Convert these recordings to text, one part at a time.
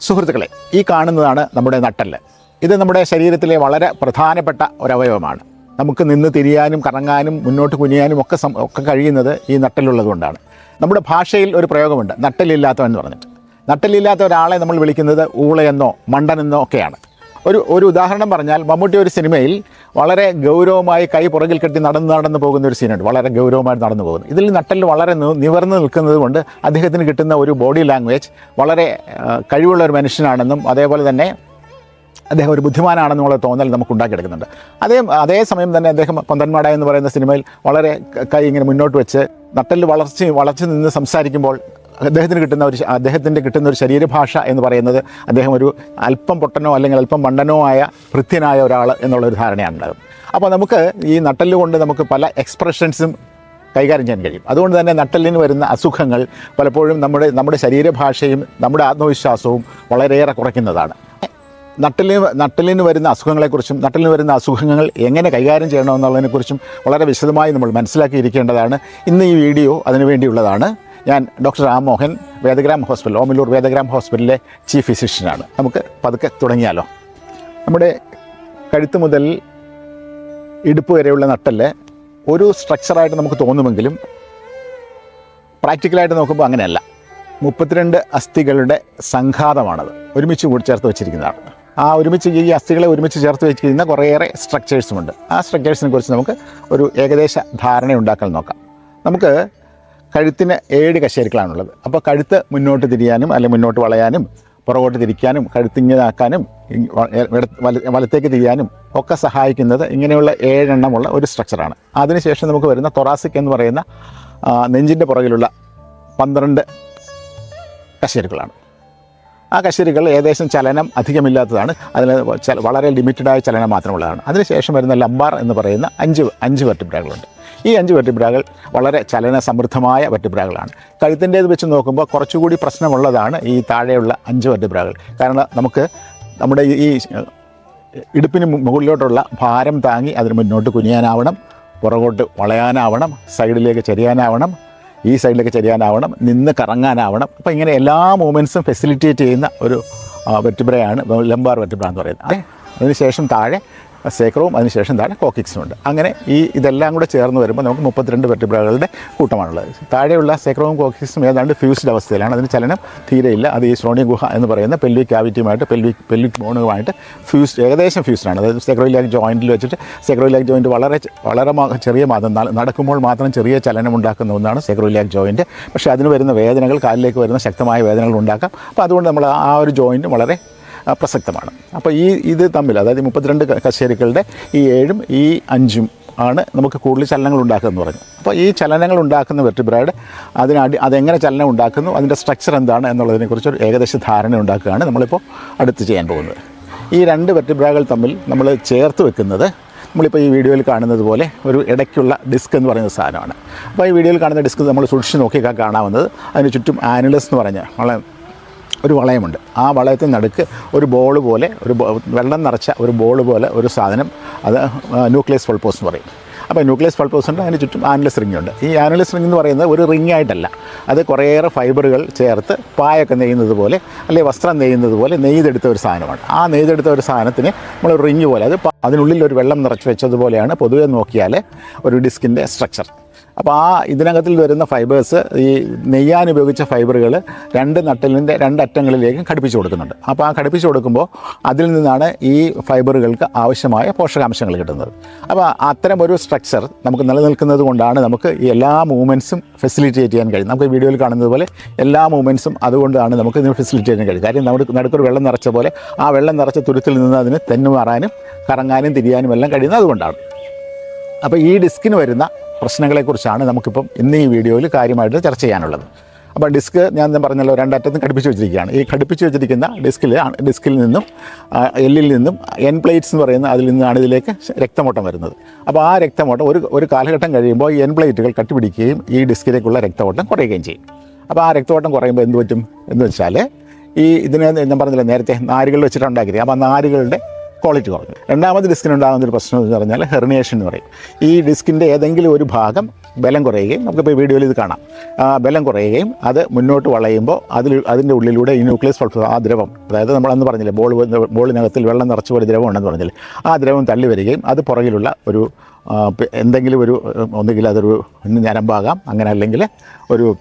സുഹൃത്തുക്കളെ ഈ കാണുന്നതാണ് നമ്മുടെ നട്ടൽ ഇത് നമ്മുടെ ശരീരത്തിലെ വളരെ പ്രധാനപ്പെട്ട ഒരവയവമാണ്. നമുക്ക് നിന്ന് തിരിയാനും കറങ്ങാനും മുന്നോട്ട് കുനിയാനും ഒക്കെ ഒക്കെ കഴിയുന്നത് ഈ നട്ടലുള്ളതുകൊണ്ടാണ് നമ്മുടെ ഭാഷയിൽ ഒരു പ്രയോഗമുണ്ട് നട്ടലില്ലാത്തവൻ എന്ന് പറഞ്ഞിട്ട്. നട്ടലില്ലാത്ത ഒരാളെ നമ്മൾ വിളിക്കുന്നത് ഊളയെന്നോ മണ്ടനെന്നോ ഒക്കെയാണ്. ഒരു ഒരു ഉദാഹരണം പറഞ്ഞാൽ മമ്മൂട്ടി ഒരു സിനിമയിൽ വളരെ ഗൗരവമായി കൈ പുറകിൽ കെട്ടി നടന്ന് നടന്ന് പോകുന്ന ഒരു സീനുണ്ട്. വളരെ ഗൗരവമായി നടന്നു പോകുന്നു. ഇതിൽ നട്ടൽ വളരെ നിവർന്ന് നിൽക്കുന്നത് കൊണ്ട് അദ്ദേഹത്തിന് കിട്ടുന്ന ഒരു ബോഡി ലാംഗ്വേജ് വളരെ കഴിവുള്ള ഒരു മനുഷ്യനാണെന്നും അതേപോലെ തന്നെ അദ്ദേഹം ഒരു ബുദ്ധിമാനാണെന്നുള്ള തോന്നൽ നമുക്ക് ഉണ്ടാക്കിയെടുക്കുന്നുണ്ട്. അതേ അതേസമയം തന്നെ അദ്ദേഹം പൊന്തന്മാട എന്ന് പറയുന്ന സിനിമയിൽ വളരെ കൈ ഇങ്ങനെ മുന്നോട്ട് വെച്ച് നട്ടലിൽ വളർച്ച വളർച്ച നിന്ന് സംസാരിക്കുമ്പോൾ അദ്ദേഹത്തിന് കിട്ടുന്ന ഒരു അദ്ദേഹത്തിന്റെ കിട്ടുന്ന ഒരു ശരീരഭാഷ എന്ന് പറയുന്നത് അദ്ദേഹം ഒരു അല്പം പൊട്ടനോ അല്ലെങ്കിൽ അല്പം മണ്ടനോ ആയ വൃത്യനായ ഒരാൾ എന്നുള്ളൊരു ധാരണയാണ് ഉണ്ടാകും അപ്പോൾ നമുക്ക് ഈ നട്ടൽ കൊണ്ട് നമുക്ക് പല എക്സ്പ്രഷൻസും കൈകാര്യം ചെയ്യാൻ കഴിയും. അതുകൊണ്ട് തന്നെ നട്ടലിന് വരുന്ന അസുഖങ്ങൾ പലപ്പോഴും നമ്മുടെ നമ്മുടെ ശരീരഭാഷയും നമ്മുടെ ആത്മവിശ്വാസവും വളരെയേറെ കുറയ്ക്കുന്നതാണ്. നട്ടലിന് നട്ടലിന് വരുന്ന അസുഖങ്ങളെക്കുറിച്ചും നട്ടലിന് വരുന്ന അസുഖങ്ങൾ എങ്ങനെ കൈകാര്യം ചെയ്യണമെന്നുള്ളതിനെക്കുറിച്ചും വളരെ വിശദമായി നമ്മൾ മനസ്സിലാക്കിയിരിക്കേണ്ടതാണ്. ഇന്ന് ഈ വീഡിയോ അതിനു വേണ്ടിയുള്ളതാണ് ഞാൻ ഡോക്ടർ രാമോഹൻ വേദഗ്രാം ഹോസ്പിറ്റൽ ഓമിലൂർ വേദഗ്രാം ഹോസ്പിറ്റലിലെ ചീഫ് ഫിസിഷ്യനാണ്. നമുക്ക് പതുക്കെ തുടങ്ങിയാലോ. നമ്മുടെ കഴുത്ത് മുതൽ ഇടുപ്പ് വരെയുള്ള നട്ടൽ ഒരു സ്ട്രക്ചറായിട്ട് നമുക്ക് തോന്നുമെങ്കിലും പ്രാക്ടിക്കലായിട്ട് നോക്കുമ്പോൾ അങ്ങനെയല്ല. മുപ്പത്തിരണ്ട് അസ്ഥികളുടെ സംഘാതമാണത്. ഒരുമിച്ച് കൂടി ചേർത്ത് വെച്ചിരിക്കുന്നതാണ്. ആ ഒരുമിച്ച് ഈ അസ്ഥികളെ ഒരുമിച്ച് ചേർത്ത് വെച്ചിരിക്കുന്ന കുറേയേറെ സ്ട്രക്ചേഴ്സുമുണ്ട് ആ സ്ട്രക്ചേഴ്സിനെ കുറിച്ച് നമുക്ക് ഒരു ഏകദേശ ധാരണ ഉണ്ടാക്കാൻ നോക്കാം. നമുക്ക് കഴുത്തിന് ഏഴ് കശേരുക്കളാണുള്ളത്. അപ്പോൾ കഴുത്ത് മുന്നോട്ട് തിരിയാനും അല്ലെങ്കിൽ മുന്നോട്ട് വളയാനും പുറകോട്ട് തിരിക്കാനും കഴുത്തിങ്ങനാക്കാനും വലത്തേക്ക് തിരിയാനും ഒക്കെ സഹായിക്കുന്നത് ഇങ്ങനെയുള്ള ഏഴെണ്ണമുള്ള ഒരു സ്ട്രക്ചറാണ് അതിനുശേഷം നമുക്ക് വരുന്ന തൊറാസിക് എന്ന് പറയുന്ന നെഞ്ചിന്റെ പുറകിലുള്ള പന്ത്രണ്ട് കശേരുക്കളാണ്. ആ കശേരുകൾ ഏകദേശം ചലനം അധികമില്ലാത്തതാണ്. ചല- വളരെ ലിമിറ്റഡായ ചലനം മാത്രമുള്ളതാണ്. അതിനുശേഷം വരുന്ന ലംബാർ എന്ന് പറയുന്ന അഞ്ച് അഞ്ച് വെർട്ടിബ്രകളുണ്ട് ഈ അഞ്ച് വെർട്ടിബ്രകൾ വളരെ ചലന സമൃദ്ധമായ വെർട്ടിബ്രകളാണ് കഴുത്തിന്റേത് വെച്ച് നോക്കുമ്പോൾ കുറച്ചുകൂടി പ്രശ്നമുള്ളതാണ് ഈ താഴെയുള്ള അഞ്ച് വെർട്ടിബ്രകൾ കാരണം നമുക്ക് നമ്മുടെ ഈ- ഇടുപ്പിന് മുകളിലോട്ടുള്ള ഭാരം താങ്ങി അതിന് മുന്നോട്ട് കുനിയാനാവണം പുറകോട്ട് വളയാനാവണം സൈഡിലേക്ക് ചെരിയാനാവണം ഈ സൈഡിലേക്ക് ചെരിയാനാവണം നിന്ന് കറങ്ങാനാവണം. അപ്പോൾ ഇങ്ങനെ എല്ലാ മൂമെന്റ്സും ഫെസിലിറ്റേറ്റ് ചെയ്യുന്ന ഒരു വെറ്റിബ്രയാണ് ലംബാർ വെറ്റിബ്ര എന്ന് പറയുന്നത്. അതെ അതിനുശേഷം താഴെ സേക്രവും അതിനുശേഷം താഴെ കോക്കിക്സും ഉണ്ട് അങ്ങനെ ഈ ഇതെല്ലാം കൂടെ ചേർന്ന് വരുമ്പോൾ നമുക്ക് മുപ്പത്തിരണ്ട് വെർട്ടിബ്രകളുടെ കൂട്ടമാണുള്ളത്. താഴെയുള്ള സേക്രവും കോക്കിക്സും ഏതാണ്ട് ഫ്യൂസ്ഡ് അവസ്ഥയിലാണ്. അതിന് ചലനം തീരെയില്ല. അത് ഈ ശ്രോണി ഗുഹ എന്ന് പറയുന്ന പെൽവിക് ക്യാവിറ്റിയുമായിട്ട് പെൽവിക് പെൽവിക് ബോണുമായിട്ട് ഫ്യൂസ്ഡ് ഏകദേശം ഫ്യൂസ്ഡാണ് അതായത് സെക്രോയിലാക് ജോയിന്റിൽ വെച്ചിട്ട് സെക്രോയിലാക് ജോയിന്റ് വളരെ വളരെ ചെറിയ മാത്രം നടക്കുമ്പോൾ മാത്രം ചെറിയ ചലനം ഉണ്ടാക്കുന്ന ഒന്നാണ് സെക്രോയിലാക് ജോയിന്റ് പക്ഷേ അതിന് വരുന്ന വേദനകൾ കാലിലേക്ക് വരുന്ന ശക്തമായ വേദനകൾ ഉണ്ടാക്കാം. അപ്പോൾ അതുകൊണ്ട് നമ്മൾ ആ ഒരു ജോയിന്റ് വളരെ പ്രസക്തമാണ്. അപ്പോൾ ഈ ഇത് തമ്മിൽ അതായത് മുപ്പത്തിരണ്ട് കശേരികളുടെ ഈ ഏഴും ഈ അഞ്ചും ആണ് നമുക്ക് കൂടുതൽ ചലനങ്ങൾ ഉണ്ടാക്കുമെന്ന് പറഞ്ഞു. അപ്പോൾ ഈ ചലനങ്ങൾ ഉണ്ടാക്കുന്ന വെർട്ടിബ്രയുടെ അതിനടി അതെങ്ങനെ ചലനം ഉണ്ടാക്കുന്നു അതിന്റെ സ്ട്രക്ചർ എന്താണ് എന്നുള്ളതിനെക്കുറിച്ച് ഒരു ഏകദേശ ധാരണ ഉണ്ടാക്കുകയാണ് നമ്മളിപ്പോൾ അടുത്ത് ചെയ്യാൻ പോകുന്നത്. ഈ രണ്ട് വെർട്ടിബ്രകൾ തമ്മിൽ നമ്മൾ ചേർത്ത് വെക്കുന്നത് നമ്മളിപ്പോൾ ഈ വീഡിയോയിൽ കാണുന്നത് പോലെ ഒരു ഇടയ്ക്കുള്ള ഡിസ്ക് എന്ന് പറയുന്ന സാധനമാണ്. അപ്പോൾ ഈ വീഡിയോയിൽ കാണുന്ന ഡിസ്ക് നമ്മൾ സൂക്ഷിച്ച് നോക്കിയാൽ കാണാവുന്നത്. അതിന് ചുറ്റും ആനുലസ് എന്ന് പറഞ്ഞ വളരെ ഒരു വളയമുണ്ട്. ആ വളയത്തിന് നടുക്ക് ഒരു ബോൾ പോലെ ഒരു വെള്ളം നിറച്ച ഒരു ബോൾ പോലെ ഒരു സാധനം അത് ന്യൂക്ലിയസ് പൾപ്പോസ് എന്ന് പറയും. അപ്പോൾ ന്യൂക്ലിയസ് പൾപ്പോസ് ഉണ്ട് അതിന് ചുറ്റും ആനലസ് റിംഗ് ഉണ്ട്. ഈ ആനലസ് റിംഗ് എന്ന് പറയുന്നത് ഒരു റിംഗ് ആയിട്ടല്ല. അത് കുറേയേറെ ഫൈബറുകൾ ചേർത്ത് പായൊക്കെ നെയ്യുന്നത് പോലെ അല്ലെങ്കിൽ വസ്ത്രം നെയ്യുന്നത് പോലെ നെയ്തെടുത്ത ഒരു സാധനമാണ്. ആ നെയ്തെടുത്ത ഒരു സാധനത്തിന് നമ്മൾ റിംഗ് പോലെ അത് അതിനുള്ളിൽ ഒരു വെള്ളം നിറച്ച് വെച്ചതുപോലെയാണ് പൊതുവെ നോക്കിയാൽ ഒരു ഡിസ്കിന്റെ സ്ട്രക്ചർ. അപ്പോൾ ആ ഇതിനകത്തിൽ വരുന്ന ഫൈബേഴ്സ് ഈ നെയ്യാൻ ഉപയോഗിച്ച ഫൈബറുകൾ രണ്ട് നട്ടലിന്റെ രണ്ട് അറ്റങ്ങളിലേക്കും ഘടിപ്പിച്ച് കൊടുക്കുന്നുണ്ട്. അപ്പോൾ ആ ഘടിപ്പിച്ച് കൊടുക്കുമ്പോൾ അതിൽ നിന്നാണ് ഈ ഫൈബറുകൾക്ക് ആവശ്യമായ പോഷകാംശങ്ങൾ കിട്ടുന്നത്. അപ്പോൾ അത്തരം ഒരു സ്ട്രക്ചർ നമുക്ക് നിലനിൽക്കുന്നത് കൊണ്ടാണ് നമുക്ക് ഈ എല്ലാ മൂവ്മെന്റ്സും ഫെസിലിറ്റേറ്റ് ചെയ്യാൻ കഴിയും നമുക്ക് വീഡിയോയിൽ കാണുന്നത് പോലെ എല്ലാ മൂവ്മെന്റ്സും അതുകൊണ്ടാണ് നമുക്ക് ഇതിന് ഫെസിലിറ്റി ചെയ്യാൻ കഴിയും കാര്യം നമ്മുടെ നടുക്കൊരു വെള്ളം നിറച്ച പോലെ ആ വെള്ളം നിറച്ച തുരുത്തിൽ നിന്ന് അതിന് തെന്നു മാറാനും കറങ്ങാനും തിരിയാനും എല്ലാം കഴിയുന്നത് അതുകൊണ്ടാണ്. അപ്പോൾ ഈ ഡിസ്കിന് വരുന്ന പ്രശ്നങ്ങളെക്കുറിച്ചാണ് നമുക്കിപ്പം ഇന്ന് ഈ വീഡിയോയിൽ കാര്യമായിട്ട് ചർച്ച ചെയ്യാനുള്ളത്. അപ്പോൾ ഡിസ്ക് ഞാൻ പറഞ്ഞല്ലോ രണ്ടറ്റത്തും ഘടിപ്പിച്ച് വെച്ചിരിക്കുകയാണ്. ഈ ഘടിപ്പിച്ച് വെച്ചിരിക്കുന്ന ഡിസ്കിൽ ഡിസ്കിൽ നിന്നും എല്ലിൽ നിന്നും എൻ പ്ലേറ്റ്സ് എന്ന് പറയുന്ന അതിൽ നിന്നാണ് ഇതിലേക്ക് രക്തമോട്ടം വരുന്നത്. അപ്പോൾ ആ രക്തമോട്ടം ഒരു ഒരു കാലഘട്ടം കഴിയുമ്പോൾ ഈ എൻ പ്ലേറ്റുകൾ കട്ടിപിടിക്കുകയും ഈ ഡിസ്കിലേക്കുള്ള രക്തമോട്ടം കുറയുകയും ചെയ്യും. അപ്പോൾ ആ രക്തമോട്ടം കുറയുമ്പോൾ എന്ത് പറ്റും? എന്ന് വെച്ചാൽ ഈ ഇതിനെ ഞാൻ പറഞ്ഞില്ല നേരത്തെ നാരുകൾ വെച്ചിട്ടുണ്ടാക്കിയത്. അപ്പോൾ ആ നാരുകളുടെ ക്വാളിറ്റി കുറഞ്ഞു. രണ്ടാമത് ഡിസ്കിനുണ്ടാകുന്ന ഒരു പ്രശ്നം എന്ന് പറഞ്ഞാൽ ഹെർണിയേഷൻ എന്ന് പറയും. ഈ ഡിസ്കിന്റെ ഏതെങ്കിലും ഒരു ഭാഗം ബലം കുറയുകയും നമുക്കിപ്പോൾ വീഡിയോയിൽ ഇത് കാണാം. ബലം കുറയുകയും അത് മുന്നോട്ട് വളയുമ്പോൾ അതിൽ അതിന്റെ ഉള്ളിലൂടെ ഈ ന്യൂക്ലിയസ് പൾസ് ആ ദ്രവം അതായത് നമ്മളന്ന് പറഞ്ഞില്ലേ ബോൾ ബോളിനകത്തിൽ വെള്ളം നിറച്ച് പോലെ ദ്രവം ഉണ്ടെന്ന് പറഞ്ഞില്ലേ ആ ദ്രവം തള്ളി വരികയും അത് പുറകിലുള്ള ഒരു എന്തെങ്കിലും ഒരു ഒന്നുകിൽ അതൊരു ഞരമ്പാകാം അങ്ങനെ അല്ലെങ്കിൽ ഒരു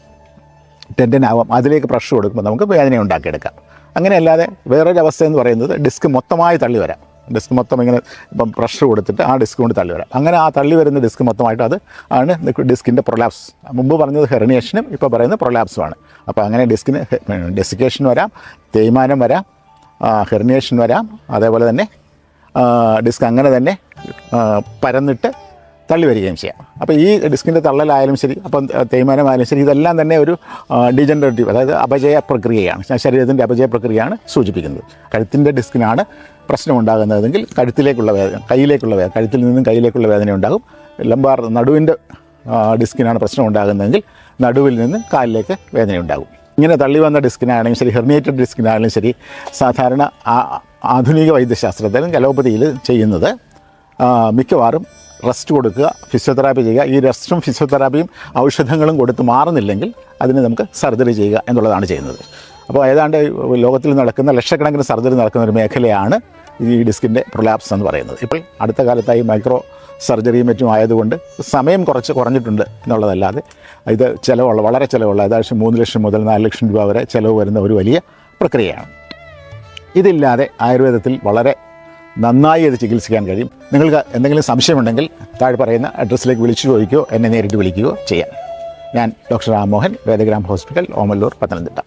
ടെൻഡനാവാം അതിലേക്ക് പ്രഷർ കൊടുക്കുമ്പോൾ നമുക്ക് വേദന ഉണ്ടാക്കിയെടുക്കാം അങ്ങനെ അല്ലാതെ വേറൊരു അവസ്ഥ എന്ന് പറയുന്നത് ഡിസ്ക് മൊത്തമായി തള്ളി വരാം. ഡിസ്ക് മൊത്തം ഇങ്ങനെ ഇപ്പം പ്രഷർ കൊടുത്തിട്ട് ആ ഡിസ്ക് കൊണ്ട് തള്ളി വരാം. അങ്ങനെ ആ തള്ളി വരുന്ന ഡിസ്ക് മൊത്തമായിട്ട് അത് ആണ് ഡിസ്കിന്റെ പ്രൊലാപ്സ് മുമ്പ് പറഞ്ഞത് ഹെർണിയേഷനും ഇപ്പോൾ പറയുന്നത് പ്രൊലാപ്സുമാണ് അപ്പോൾ അങ്ങനെ ഡിസ്കിന് ഡെസിക്കേഷൻ വരാം തേയ്മാനം വരാം ഹെർണിയേഷൻ വരാം. അതേപോലെ തന്നെ ഡിസ്ക് അങ്ങനെ തന്നെ പരന്നിട്ട് തള്ളി വരികയും ചെയ്യാം. അപ്പോൾ ഈ ഡിസ്കിന്റെ തള്ളലായാലും ശരി അപ്പം തേയ്മാനമായാലും ശരി ഇതെല്ലാം തന്നെ ഒരു ഡിജനറേറ്റീവ് അതായത് അപജയ പ്രക്രിയയാണ്. ശരീരത്തിന്റെ അപജയ പ്രക്രിയയാണ് സൂചിപ്പിക്കുന്നത്. കഴുത്തിന്റെ ഡിസ്കിനാണ് പ്രശ്നം ഉണ്ടാകുന്നതെങ്കിൽ കഴുത്തിലേക്കുള്ള വേദന കയ്യിലേക്കുള്ള വേദന കഴുത്തിൽ നിന്നും കയ്യിലേക്കുള്ള വേദന ഉണ്ടാകും. ലംബാർ നടുവിന്റെ ഡിസ്കിനാണ് പ്രശ്നം ഉണ്ടാകുന്നതെങ്കിൽ നടുവിൽ നിന്ന് കാലിലേക്ക് വേദന ഉണ്ടാകും ഇങ്ങനെ തള്ളി വന്ന ഡിസ്കിനാണെങ്കിലും ശരി ഹെർണിയേറ്റഡ് ഡിസ്കിനാണെങ്കിലും ശരി സാധാരണ ആധുനിക വൈദ്യശാസ്ത്രത്തിലും കലോപ്പതിയിൽ ചെയ്യുന്നത് മിക്കവാറും റെസ്റ്റ് കൊടുക്കുക ഫിസിയോതെറാപ്പി ചെയ്യുക. ഈ റെസ്റ്റും ഫിസിയോതെറാപ്പിയും ഔഷധങ്ങളും കൊടുത്ത് മാറുന്നില്ലെങ്കിൽ അതിന് നമുക്ക് സർജറി ചെയ്യുക എന്നുള്ളതാണ് ചെയ്യുന്നത്. അപ്പോൾ ഏതാണ്ട് ലോകത്തിൽ നടക്കുന്ന ലക്ഷക്കണക്കിന് സർജറി നടക്കുന്ന ഒരു മേഖലയാണ് ഈ ഡിസ്കിന്റെ പ്രൊലാപ്സ് എന്ന് പറയുന്നത്. ഇപ്പോൾ അടുത്ത കാലത്തായി മൈക്രോ സർജറിയും മറ്റും ആയതുകൊണ്ട് സമയം കുറച്ച് കുറഞ്ഞിട്ടുണ്ട് എന്നുള്ളതല്ലാതെ ഇത് ചിലവുള്ള വളരെ ചിലവുള്ള ഏകദേശം മൂന്ന് ലക്ഷം മുതൽ നാല് ലക്ഷം രൂപ വരെ ചിലവ് വരുന്ന ഒരു വലിയ പ്രക്രിയയാണ്. ഇതില്ലാതെ ആയുർവേദത്തിൽ വളരെ നന്നായി അത് ചികിത്സിക്കാൻ കഴിയും. നിങ്ങൾക്ക് എന്തെങ്കിലും സംശയമുണ്ടെങ്കിൽ താഴെ പറയുന്ന അഡ്രസ്സിലേക്ക് വിളിച്ചു ചോദിക്കുകയോ എന്നെ നേരിട്ട് വിളിക്കുകയോ ചെയ്യാം. ഞാൻ ഡോക്ടർ രാമോഹൻ വേദഗ്രാം ഹോസ്പിറ്റൽ ഓമല്ലൂർ പത്തനംതിട്ട.